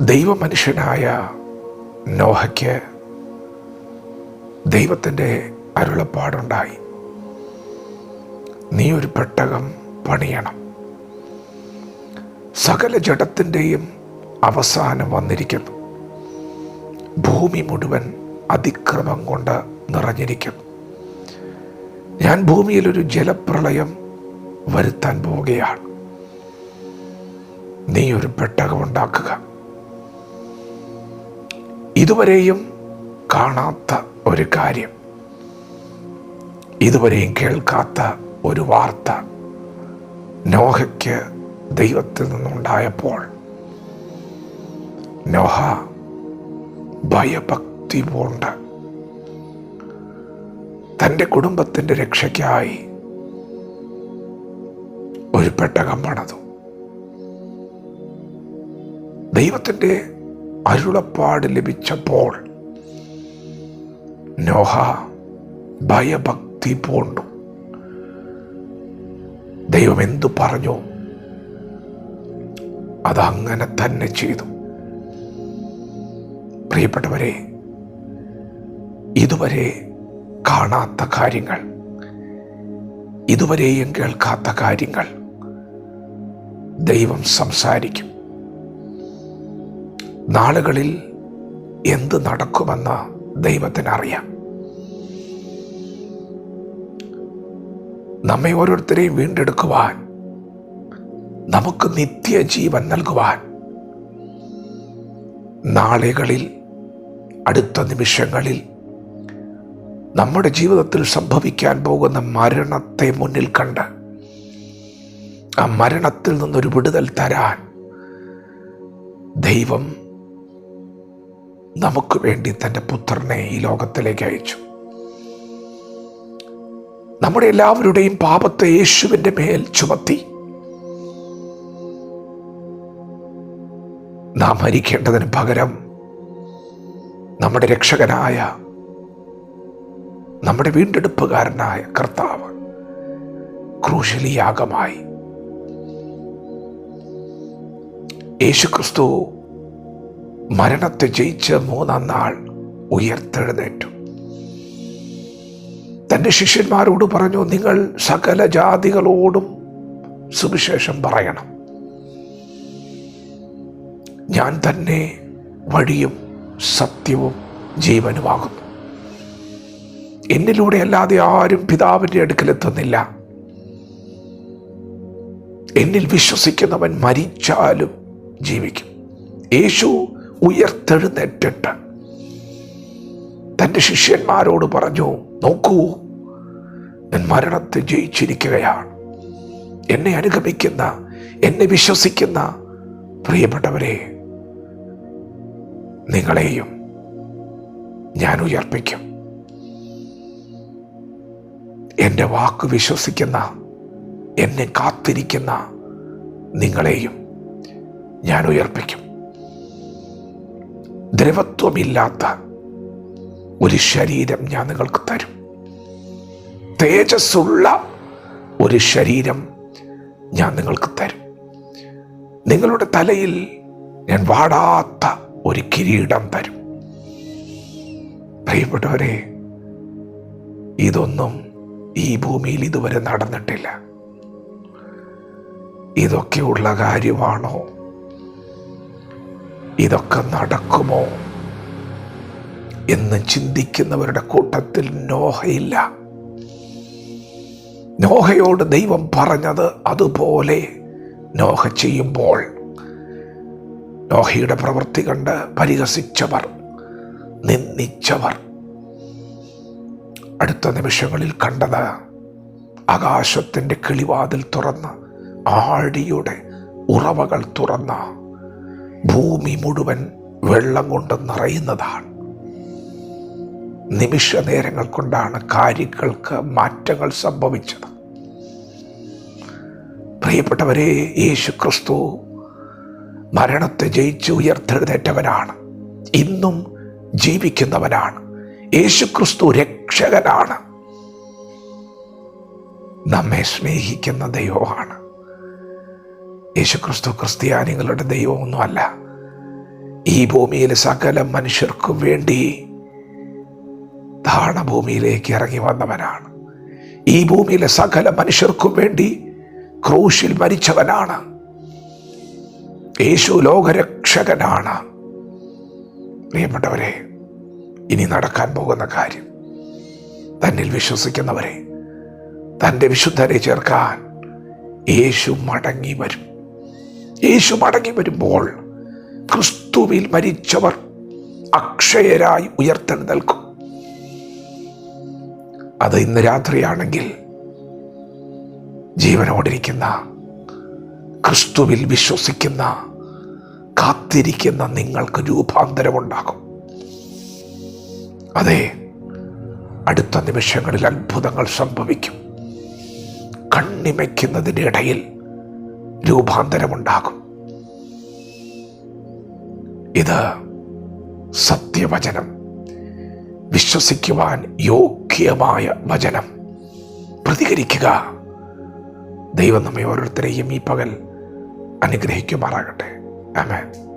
ദൈവമനുഷ്യനായ നോഹയ്ക്ക് ദൈവത്തിന്റെ അരുളപ്പാടുണ്ടായി. നീ ഒരു പെട്ടകം പണിയണം. സകല ജഡത്തിന്റെയും അവസാനം വന്നിരിക്കുന്നു. ഭൂമി മുഴുവൻ അതിക്രമം കൊണ്ട് നിറഞ്ഞിരിക്കുന്നു. ഞാൻ ഭൂമിയിൽ ഒരു ജലപ്രളയം വരുത്താൻ പോവുകയാണ്. നീ ഒരു പെട്ടകം ഉണ്ടാക്കുക. ഇതുവരെയും കാണാത്ത ഒരു കാര്യം. ഇതുവരെയും കേൾക്കാത്ത ഒരു വാർത്ത നോഹയ്ക്ക് ദൈവത്തിൽ നിന്നുണ്ടായപ്പോൾ നോഹ ഭയഭക്തി പൂണ്ട് തന്റെ കുടുംബത്തിന്റെ രക്ഷയ്ക്കായി ഒരു പെട്ടകം പണതു. ദൈവത്തിന്റെ അരുളപ്പാട് ലഭിച്ചപ്പോൾ നോഹ ഭയഭക്തി പൂണ്ടു. ദൈവം എന്തു പറഞ്ഞു? അതങ്ങനെ തന്നെ ചെയ്തു. പ്രിയപ്പെട്ടവരെ ഇതുവരെ കാണാത്ത കാര്യങ്ങൾ ഇതുവരെയും കേൾക്കാത്ത കാര്യങ്ങൾ ദൈവം സംസാരിക്കും. നാളുകളിൽ എന്ത് നടക്കുമെന്ന് ദൈവത്തിനറിയാം. നമ്മെ ഓരോരുത്തരെയും വീണ്ടെടുക്കുവാൻ നമുക്ക് നിത്യജീവൻ നൽകുവാൻ നാളുകളിൽ അടുത്ത നിമിഷങ്ങളിൽ നമ്മുടെ ജീവിതത്തിൽ സംഭവിക്കാൻ പോകുന്ന മരണത്തെ മുന്നിൽ കണ്ട് ആ മരണത്തിൽ നിന്നൊരു വിടുതൽ തരാൻ ദൈവം നമുക്ക് വേണ്ടി തന്റെ പുത്രനെ ഈ ലോകത്തിലേക്ക് അയച്ചു. നമ്മുടെ എല്ലാവരുടെയും പാപത്തെ യേശുവിന്റെ മേൽ ചുമത്തി. നാം മരിക്കേണ്ടതിന് പകരം നമ്മുടെ രക്ഷകനായ നമ്മുടെ വീണ്ടെടുപ്പുകാരനായ കർത്താവ് ക്രൂശലിയാഗമായി യേശുക്രിസ്തു മരണത്തെ ജയിച്ച് മൂന്നാം നാൾ ഉയർത്തെഴുന്നേറ്റു. തന്റെ ശിഷ്യന്മാരോട് പറഞ്ഞു നിങ്ങൾ സകല ജാതികളോടും സുവിശേഷം പറയണം. ഞാൻ തന്നെ വഴിയും സത്യവും ജീവനുമാകുന്നു. എന്നിലൂടെ അല്ലാതെ ആരും പിതാവിന്റെ അടുക്കലെത്തുന്നില്ല. എന്നിൽ വിശ്വസിക്കുന്നവൻ മരിച്ചാലും ജീവിക്കും. യേശു ഉയർത്തെഴുന്നേറ്റിട്ട് തന്റെ ശിഷ്യന്മാരോട് പറഞ്ഞു നോക്കൂ ഞാൻ മരണത്തെ ജയിച്ചിരിക്കുകയാണ്. എന്നെ അനുഗമിക്കുന്ന എന്നെ വിശ്വസിക്കുന്ന പ്രിയപ്പെട്ടവരെ നിങ്ങളെയും ഞാൻ ഉയർപ്പിക്കും. എന്റെ വാക്ക് വിശ്വസിക്കുന്ന എന്നെ കാത്തിരിക്കുന്ന നിങ്ങളെയും ഞാൻ ഉയർപ്പിക്കും. ദ്രവത്വമില്ലാത്ത ഒരു ശരീരം ഞാൻ നിങ്ങൾക്ക് തരും. തേജസ്സുള്ള ഒരു ശരീരം ഞാൻ നിങ്ങൾക്ക് തരും. നിങ്ങളുടെ തലയിൽ ഞാൻ വാടാത്ത ഒരു കിരീടം തരും. പ്രിയപ്പെട്ടവരെ ഇതൊന്നും ഈ ഭൂമിയിൽ ഇതുവരെ നടന്നിട്ടില്ല. ഇതൊക്കെയുള്ള കാര്യമാണോ? ഇതൊക്കെ നടക്കുമോ? എന്ന് ചിന്തിക്കുന്നവരുടെ കൂട്ടത്തിൽ നോഹയില്ല. നോഹയോട് ദൈവം പറഞ്ഞത് അതുപോലെ നോഹ ചെയ്യുമ്പോൾ. നോഹയുടെ പ്രവൃത്തി കണ്ട് പരിഹസിച്ചവർ നിന്ദിച്ചവർ. അടുത്ത നിമിഷങ്ങളിൽ കണ്ടത് ആകാശത്തിന്റെ കിളിവാതിൽ തുറന്ന് ആഴിയുടെ ഉറവകൾ തുറന്ന ഭൂമി മുഴുവൻ വെള്ളം കൊണ്ട് നിറയുന്നതാണ്. നിമിഷ നേരങ്ങൾ കൊണ്ടാണ് കാര്യങ്ങൾക്ക് മാറ്റങ്ങൾ സംഭവിച്ചത്. പ്രിയപ്പെട്ടവരെ യേശു ക്രിസ്തു മരണത്തെ ജയിച്ച് ഉയർത്തെഴുന്നേറ്റവനാണ്. ഇന്നും ജീവിക്കുന്നവനാണ്. യേശു ക്രിസ്തു രക്ഷകനാണ്. നമ്മെ സ്നേഹിക്കുന്ന ദൈവമാണ്. യേശുക്രിസ്തു ക്രിസ്ത്യാനികളുടെ ദൈവമൊന്നുമല്ല. ഈ ഭൂമിയിലെ സകല മനുഷ്യർക്കും വേണ്ടി ദാണഭൂമിയിലേക്ക് ഇറങ്ങി വന്നവനാണ്. ഈ ഭൂമിയിലെ സകല മനുഷ്യർക്കും വേണ്ടി ക്രൂശിൽ മരിച്ചവനാണ്. യേശു ലോകരക്ഷകനാണ്. പ്രിയപ്പെട്ടവരെ ഇനി നടക്കാൻ പോകുന്ന കാര്യം തന്നിൽ വിശ്വസിക്കുന്നവരെ തന്റെ വിശുദ്ധരെ ചേർക്കാൻ യേശു മടങ്ങി വരും. യേശു മടങ്ങി വരുമ്പോൾ ക്രിസ്തുവിൽ മരിച്ചവർ അക്ഷയരായി ഉയർത്തെഴുന്നേൽക്കും. അത് ഇന്ന് രാത്രിയാണെങ്കിൽ ജീവനോടിരിക്കുന്ന ക്രിസ്തുവിൽ വിശ്വസിക്കുന്ന കാത്തിരിക്കുന്ന നിങ്ങൾക്ക് രൂപാന്തരമുണ്ടാകും. അതെ അടുത്ത നിമിഷങ്ങളിൽ അത്ഭുതങ്ങൾ സംഭവിക്കും. കണ്ണിമയ്ക്കുന്നതിന്റെ ഇടയിൽ രൂപാന്തരമുണ്ടാകും. ഇത് സത്യവചനം. വിശ്വസിക്കുവാൻ യോഗ്യമായ വചനം. പ്രതികരിക്കുക. ദൈവം നമ്മെ ഓരോരുത്തരെയും ഈ പകൽ അനുഗ്രഹിക്കുമാറാകട്ടെ. ആമേൻ.